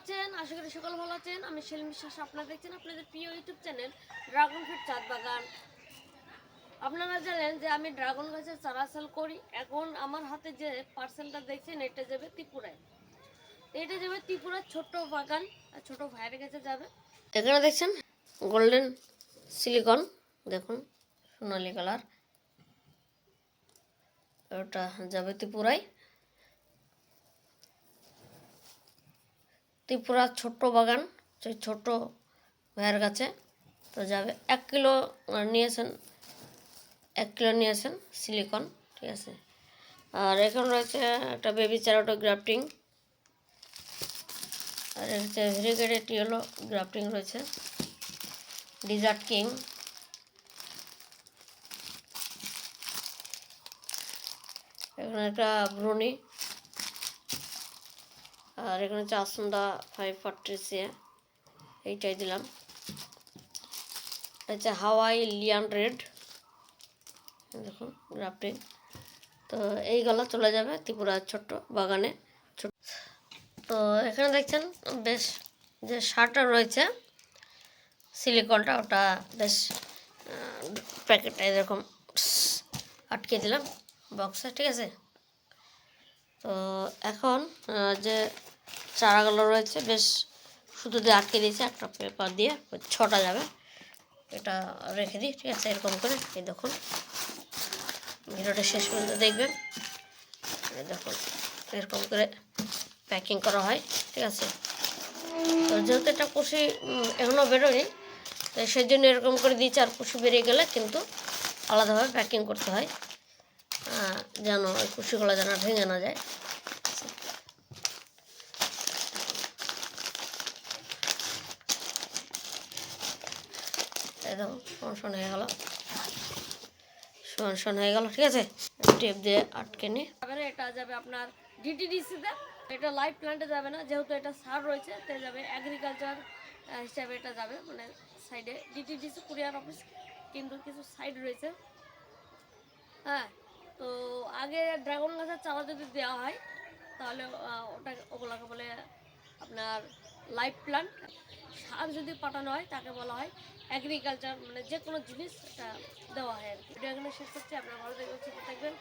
আছেন? আশা করি সকল ভালো আছেন। আমি সেলিম বিশ্বাস, আপনারা দেখছেন আপনাদের প্রিয় ইউটিউব চ্যানেল ড্রাগন ফ্রুট চাঁদ বাগান। আপনারা জানেন যে আমি ড্রাগন গাছের চারা করি। এখন আমার হাতে যে পার্সেলটা দেখছেন, এটা যাবে ত্রিপুরায়। এটা যাবে ত্রিপুরার ছোট্ট বাগান। আর ছোট ভাইয়ের কাছে যাবে। এখানে দেখছেন গোল্ডেন সিলিকন দেখুন, সোনালি কালার ওটা যাবে ত্রিপুরায়। ত্রিপুরা ছোট্ট বাগান, সেই ছোট্ট ভাইয়ের কাছে। তো যাবে। এক কিলো নিয়েছেন। এক কিলো নিয়েছেন সিলিকন ঠিক আছে। আর এখন রয়েছে একটা বেবি চ্যারোটো গ্রাফটিং আর হচ্ছে ভেরিগেটেড ইয়েলো গ্রাফটিং রয়েছে। ডিজার্ট কিং এখানে একটা ব্রুনি আর এখানে হচ্ছে আসন্দা ফাইভ ফর্টিসিয়া এইটাই দিলাম। হচ্ছে হাওয়াই লিয়ান রেড। দেখুন, গ্রাফটিং। তো এই গলা চলে যাবে ত্রিপুরার ছোট্ট বাগানে। ছোট তো এখানে দেখছেন, বেশ যে শার্টটা রয়েছে, সিলিকনটা ওটা বেশ প্যাকেটটা এরকম আটকে দিলাম বক্সে ঠিক আছে? তো এখন যে চারাগুলো রয়েছে, বেশ শুধু দিয়ে আটকে দিয়েছে, একটা পেপার দিয়ে ছটা যাবে। এটা রেখে দিই, ঠিক আছে, এরকম করে। এই দেখুন, ভিডিওটা শেষ পর্যন্ত দেখবেন। দেখুন, এরকম করে প্যাকিং করা হয়, ঠিক আছে। তো যেহেতু এটা কুশি এখনও বেরোয়নি তো সেই জন্য এরকম করে দিয়েছি, আর কুশি বেরিয়ে গেলে কিন্তু আলাদাভাবে প্যাকিং করতে হয়। যেন ওই কুশিগুলো যেন ভেঙে না যায়। দেখো সমান সমান হয়ে গেল। সমান হয়ে গেল, ঠিক আছে? টেপ দিয়ে আটকে নি। এটা যাবে আপনার ডিটিডিসিতে এটা লাইভ প্ল্যান্টে যাবে না, যেহেতু এটা সার রয়েছে তো যাবে অ্যাগ্রিকালচার হিসাবে এটা যাবে মানে সাইডে ডিটিডিসি কুরিয়ার অফিস কিন্তু কিছু সাইড রয়েছে। হ্যাঁ তো আগে ড্রাগন গাছের চারা যদি দেওয়া হয়, তাহলে ওটা ওগুলোকে বলে আপনার লাইফ প্ল্যান্ট সার যদি পাঠানো হয়, তাকে বলা হয় অ্যাগ্রিকালচার মানে যে কোনো জিনিস দেওয়া হয় আর কি। ভিডিও এখানে শেষ করছি, আপনারা ভালো থাকবেন থাকবেন